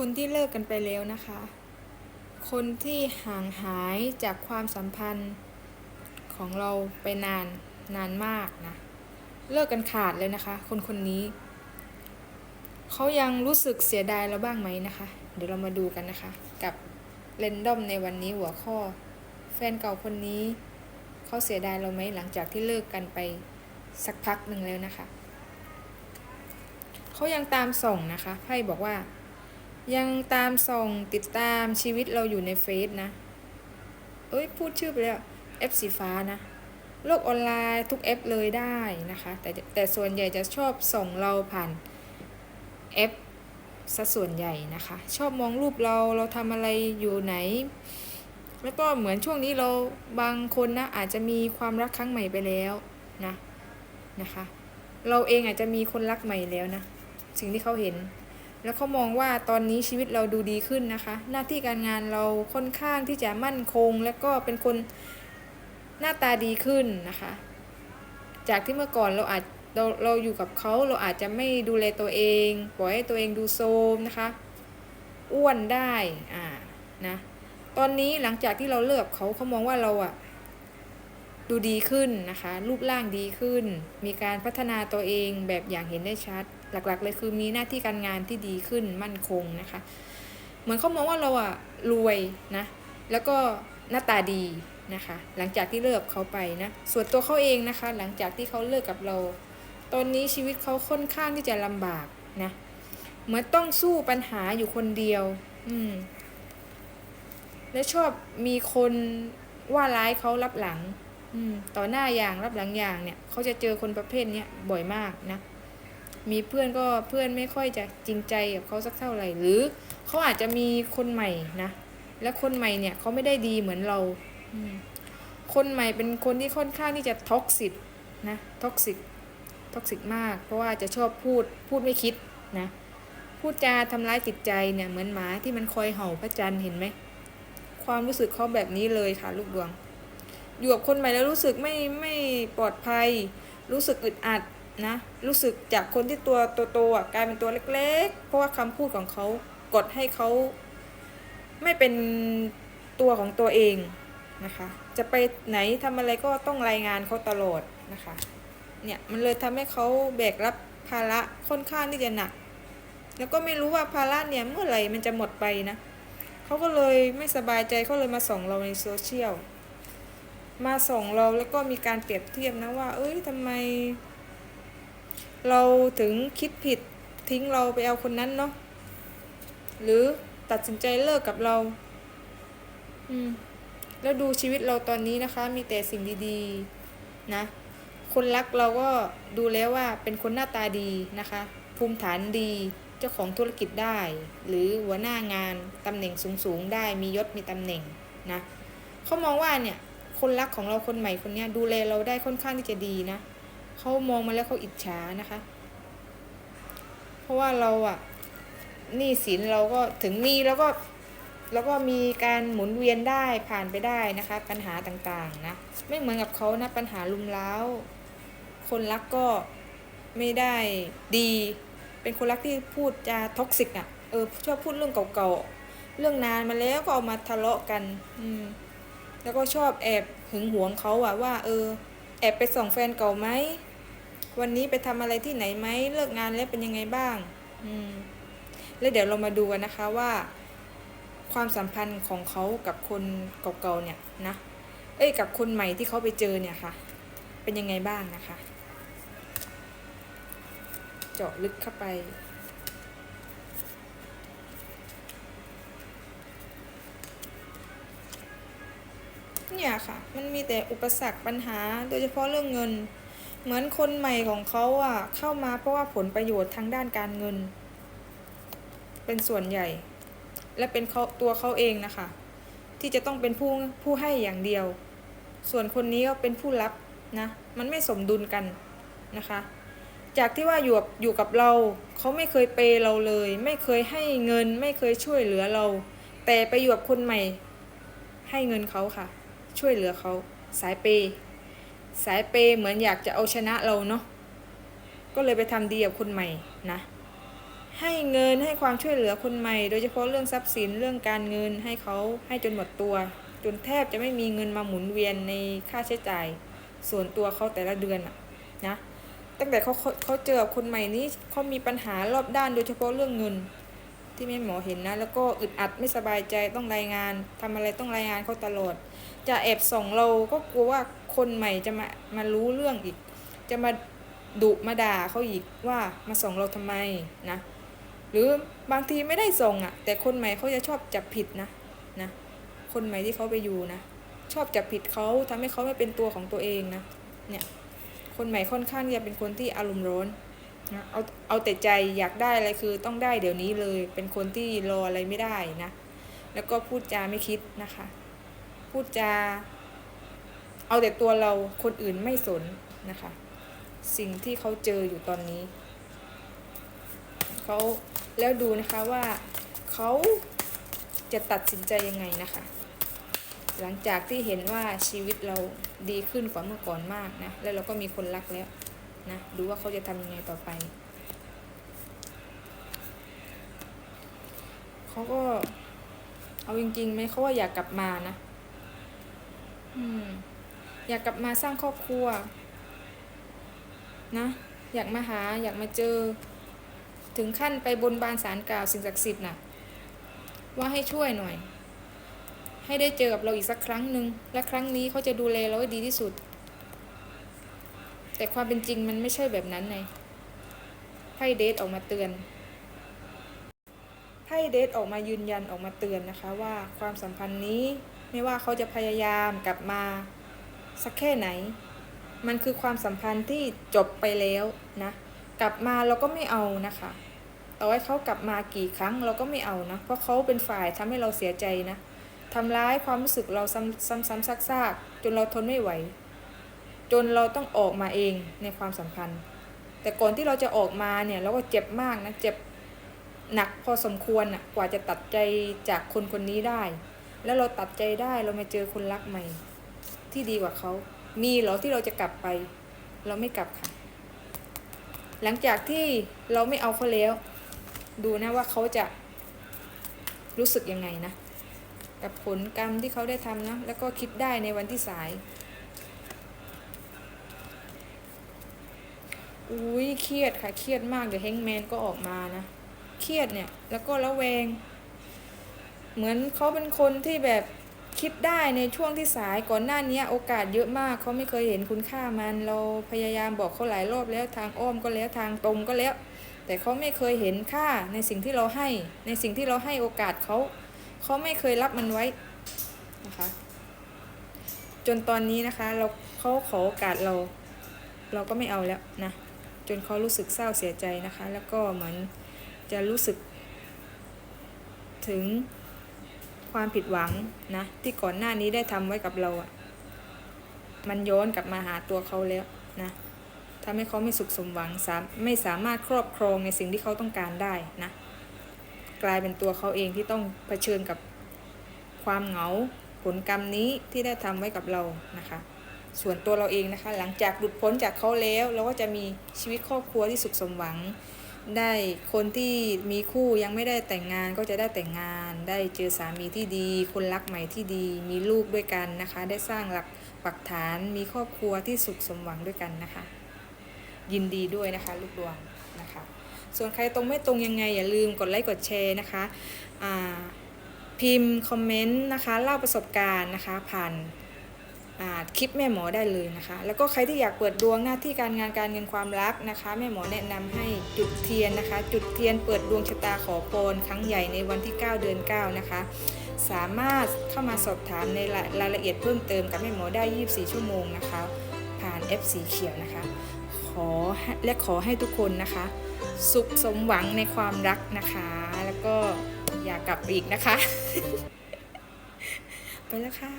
คนที่เลิกกันไปแล้วนะคะ คนที่ห่างหายจากความสัมพันธ์ของเราไปนานนานมากนะ เลิกกันขาดเลยนะคะ คนคนนี้ เขายังรู้สึกเสียดายเราบ้างไหมนะคะ เดี๋ยวเรามาดูกันนะคะ กับเรนดอมในวันนี้หัวข้อ แฟนเก่าคนนี้ เขาเสียดายเราไหมหลังจากที่เลิกกันไปสักพักหนึ่งแล้วนะคะ เขายังตามส่งนะคะ ไพ่บอกว่า ยังตามส่องติดตามชีวิตเราอยู่ในเฟซนะ เอ้ยพูดชื่อไปแล้วเอฟสีฟ้านะ โลกออนไลน์ทุกแอปเลยได้นะคะ แต่แต่ส่วนใหญ่จะชอบส่งเราผ่านแอปซะส่วนใหญ่นะคะ ชอบมองรูปเราเราทำอะไรอยู่ไหน แล้วก็เหมือนช่วงนี้เราบางคนนะอาจจะมีความรักครั้งใหม่ไปแล้วนะนะคะ เราเองอาจจะมีคนรักใหม่แล้วนะ สิ่งที่เขาเห็น แล้วเขามองว่าตอนนี้ชีวิตเราดูดีขึ้นนะคะ หน้าที่การงานเราค่อนข้างที่จะมั่นคง และก็เป็นคนหน้าตาดีขึ้นนะคะ จากที่เมื่อก่อนเราอาจเราเราอยู่กับเขาเราอาจจะไม่ดูแลตัวเองปล่อยให้ตัวเองดูโทรมนะคะ อ้วนได้อ่านะตอนนี้หลังจากที่เราเลิกเขาเขามองว่าเราอะดูดีขึ้นนะคะ รูปร่างดีขึ้น มีการพัฒนาตัวเองแบบอย่างเห็นได้ชัด หลักๆ เลยคือมีหน้าที่การงานที่ดีขึ้นมั่นคงนะคะ เหมือนเขามองว่าเราอะรวยนะ แล้วก็หน้าตาดีนะคะ หลังจากที่เลิกเขาไปนะ ส่วนตัวเขาเองนะคะ หลังจากที่เขาเลิกกับเรา ตอนนี้ชีวิตเขาค่อนข้างที่จะลำบากนะ เหมือนต้องสู้ปัญหาอยู่คนเดียว อืม และชอบมีคนว่าร้ายเขารับหลัง อืม ต่อหน้าอย่างรับหลังอย่างเนี่ย เขาจะเจอคนประเภทเนี้ยบ่อยมากนะ มีเพื่อนก็เพื่อนไม่ค่อยจะจริงใจกับเขาสักเท่าไหร่ หรือเขาอาจจะมีคนใหม่นะ และคนใหม่เนี่ยเขาไม่ได้ดีเหมือนเรา คนใหม่เป็นคนที่ค่อนข้างที่จะท็อกซิกนะท็อกซิกท็อกซิกมาก เพราะว่าจะชอบพูดพูดไม่คิดนะพูดจาทำร้ายจิตใจเนี่ยเหมือนหมาที่มันคอยเห่าพระจันทร์เห็นไหมความรู้สึกเขาแบบนี้เลยค่ะลูกดวง อยู่กับคนใหม่แล้วรู้สึกไม่ไม่ปลอดภัย รู้สึกอึดอัด นะรู้สึกจากคนที่ตัวโตๆกลายเป็นตัวเล็ก ๆ เพราะว่าคำพูดของเขากดให้เขาไม่เป็นตัวของตัวเองนะคะ จะไปไหนทำอะไรก็ต้องรายงานเขาตลอดนะคะ เนี่ยมันเลยทำให้เขาแบกรับภาระค่อนข้างที่จะหนัก แล้วก็ไม่รู้ว่าภาระเนี่ยเมื่อไหร่มันจะหมดไปนะเขาก็เลยไม่สบายใจเขาเลยมาส่องเราในโซเชียลมาส่องเราแล้วก็มีการเปรียบเทียบนะว่า เอ้ยทำไม เราถึงคิดผิดทิ้งเราไปเอาคนนั้นเนาะหรือตัดสินใจเลิกกับเรา อืม แล้วดูชีวิตเราตอนนี้นะคะ มีแต่สิ่งดีๆนะ คนรักเราก็ดูแล้วว่าเป็นคนหน้าตาดีนะคะ ภูมิฐานดี เจ้าของธุรกิจได้ หรือหัวหน้างานตำแหน่งสูงๆได้ มียศมีตำแหน่งนะเขามองว่าเนี่ย คนรักของเราคนใหม่คนนี้ดูแลเราได้ค่อนข้างที่จะดีนะ เขามองมาแล้วเขาอิจฉานะคะ เพราะว่าเราอะหนี้สินเราก็ถึงมีแล้วก็แล้วก็มีการหมุนเวียนได้ผ่านไปได้นะคะ ปัญหาต่างๆนะไม่เหมือนกับเขานะปัญหาลุมเล้า คนรักก็ไม่ได้ดี เป็นคนรักที่พูดจาท็อกซิกอะเออชอบพูดเรื่องเก่าๆเรื่องนานมาแล้วก็เอามาทะเลาะกัน อืมแล้วก็ชอบแอบหึงหวงเขาอะว่า เออ แอบไปส่องแฟนเก่าไหม วันนี้ไปทำอะไรที่ไหนไหม เลิกงานแล้วเป็นยังไงบ้าง อืม แล้วเดี๋ยวเรามาดูกันนะคะว่า ความสัมพันธ์ของเขากับคนเก่าๆเนี่ยนะ เอ้ยกับคนใหม่ที่เขาไปเจอเนี่ยค่ะ เป็นยังไงบ้างนะคะ เจาะลึกเข้าไป เนี่ยค่ะ มันมีแต่อุปสรรคปัญหา โดยเฉพาะเรื่องเงิน เหมือนคนใหม่ของเขาอะเข้ามาเพราะว่าผลประโยชน์ทางด้านการเงิน เป็นส่วนใหญ่ และเป็นเขาตัวเขาเองนะคะ ที่จะต้องเป็นผู้ผู้ให้อย่างเดียว ส่วนคนนี้ก็เป็นผู้รับนะมันไม่สมดุลกันนะคะ จากที่ว่าอยู่กับอยู่กับเราเขาไม่เคยเปย์เราเลย ไม่เคยให้เงิน ไม่เคยช่วยเหลือเรา แต่ไปอยู่กับคนใหม่ให้เงินเขาค่ะ ช่วยเหลือเขาสายเปย์สายเปย์เหมือนอยากจะเอาชนะเราเนาะก็เลยไปทำดีกับคนใหม่นะ ให้เงินให้ความช่วยเหลือคนใหม่ โดยเฉพาะเรื่องทรัพย์สินเรื่องการเงินให้เขาให้จนหมดตัว จนแทบจะไม่มีเงินมาหมุนเวียนในค่าใช้จ่าย ส่วนตัวเขาแต่ละเดือนอะนะตั้งแต่เขาเขาเจอคนใหม่นี้เขามีปัญหารอบด้านโดยเฉพาะเรื่องเงิน ที่แม่หมอเห็นนะ แล้วก็อึดอัดไม่สบายใจต้องรายงานทำอะไรต้องรายงานเขาตลอด จะแอบส่องเราก็กลัวว่าคนใหม่จะมามารู้เรื่องอีก จะมาดุมาด่าเขาอีกว่ามาส่องเราทำไมนะ หรือบางทีไม่ได้ส่งอะ่ะ แต่คนใหม่เขาจะชอบจับผิดนะนะ คนใหม่ที่เขาไปอยู่นะ ชอบจับผิดเขาทำให้เขาไม่เป็นตัวของตัวเองนะ เนี่ยคนใหม่ค่อนข้างจะเป็นคนที่อารมณ์ร้อนนะเอาเอาแต่ใจอยากได้อะไรคือต้องได้เดี๋ยวนี้เลย เป็นคนที่รออะไรไม่ได้นะ แล้วก็พูดจาไม่คิดนะคะ พูดจา เอาแต่ตัวเราคนอื่นไม่สนนะคะ สิ่งที่เขาเจออยู่ตอนนี้เขาแล้วดูนะคะว่าเขาจะตัดสินใจยังไงนะคะ หลังจากที่เห็นว่าชีวิตเราดีขึ้นกว่าเมื่อก่อนมากนะ แล้วเราก็มีคนรักแล้วนะดูว่าเขาจะทำยังไงต่อไปเขาก็เอาจริงๆไหมเขาว่าอยากกลับมานะ อยากกลับมาสร้างครอบครัว นะ อยากมาหาอยากมาเจอ ถึงขั้นไปบนบานสารกล่าวสิ่งศักดิ์สิทธิ์น่ะ ว่าให้ช่วยหน่อย ให้ได้เจอกับเราอีกสักครั้งหนึ่งและครั้งนี้เขาจะดูแลเราให้ดีที่สุด แต่ความเป็นจริงมันไม่ใช่แบบนั้นไงไพ่เดทออกมาเตือนไพ่เดทออกมายืนยันออกมาเตือนนะคะว่าความสัมพันธ์นี้ ไม่ว่าเขาจะพยายามกลับมา สักแค่ไหน มันคือความสัมพันธ์ที่จบไปแล้วนะ กลับมาเราก็ไม่เอานะคะต่อให้เขากลับมากี่ครั้งเราก็ไม่เอานะ เพราะเขาเป็นฝ่ายทำให้เราเสียใจนะทำร้ายความรู้สึกเราซ้ำซ้ำซ้ำซากๆ จนเราทนไม่ไหว จนเราต้องออกมาเองในความสัมพันธ์ แต่ก่อนที่เราจะออกมาเนี่ยเราก็เจ็บมากนะ เจ็บหนักพอสมควรนะกว่าจะตัดใจจากคนคนนี้ได้ แล้วเราตัดใจได้เรามาเจอคนรักใหม่ ที่ดีกว่าเขา มีเหรอที่เราจะกลับไป เราไม่กลับค่ะ หลังจากที่เราไม่เอาเขาแล้ว ดูนะว่าเขาจะรู้สึกยังไงนะ กับผลกรรมที่เขาได้ทำนะ แล้วก็คิดได้ในวันที่สาย อุ้ยเครียดค่ะ เครียดมากเดี๋ยวเฮงแมนก็ออกมานะ เครียดเนี่ย แล้วก็ระแวง เหมือนเขาเป็นคนที่แบบคิดได้ในช่วงที่สายก่อนหน้านี้โอกาสเยอะมากเขาไม่เคยเห็นคุณค่ามันเราพยายามบอกเขาหลายรอบแล้วทางอ้อมก็แล้วทางตรงก็แล้ว แต่เขาไม่เคยเห็นค่าในสิ่งที่เราให้ ในสิ่งที่เราให้โอกาสเขาเขาไม่เคยรับมันไว้นะคะจนตอนนี้นะคะเราเขาขอโอกาสเรา เราก็ไม่เอาแล้วนะจนเขารู้สึกเศร้าเสียใจนะคะ แล้วก็เหมือนจะรู้สึกถึง ความผิดหวังนะที่ก่อนหน้านี้ได้ทำไว้กับเราอะ่ะ มันย้อนกลับมาหาตัวเขาแล้วนะทำให้เขาไม่สุขสมหวังสามไม่สามารถครอบครองในสิ่งที่เขาต้องการได้นะ กลายเป็นตัวเขาเองที่ต้องเผชิญกับความเหงาผลกรรมนี้ที่ได้ทำไว้กับเรานะคะ ส่วนตัวเราเองนะคะ หลังจากหลุดพ้นจากเขาแล้ว เราก็จะมีชีวิตครอบครัวที่สุขสมหวัง ได้คนที่มีคู่ยังไม่ได้แต่งงานก็จะได้แต่งงาน ได้เจอสามีที่ดี คนรักใหม่ที่ดี มีลูกด้วยกันนะคะ ได้สร้างหลักปักฐานมีครอบครัวที่สุขสมหวังด้วยกันนะคะ ยินดีด้วยนะคะ ลูกดวงนะคะ ส่วนใครตรงไม่ตรงยังไงอย่าลืมกดไลค์กดแชร์นะคะพิมพ์คอมเมนต์นะคะเล่าประสบการณ์นะคะผ่าน คลิปแม่หมอได้เลยนะคะ แล้วก็ใครที่อยากเปิดดวงหน้าที่การงานการเงินความรักนะคะ แม่หมอแนะนำให้จุดเทียนนะคะ จุดเทียนเปิดดวงชะตาขอพรครั้งใหญ่ในวันที่ 9 เดือน 9 นะคะ สามารถเข้ามาสอบถามในรายรายละเอียดเพิ่มเติมกับแม่หมอได้ 24 ชั่วโมงนะคะ ผ่าน F สีเขียวนะคะ ขอและขอให้ทุกคนนะคะ สุขสมหวังในความรักนะคะ แล้วก็อย่ากลับอีกนะคะ ไปแล้วค่ะ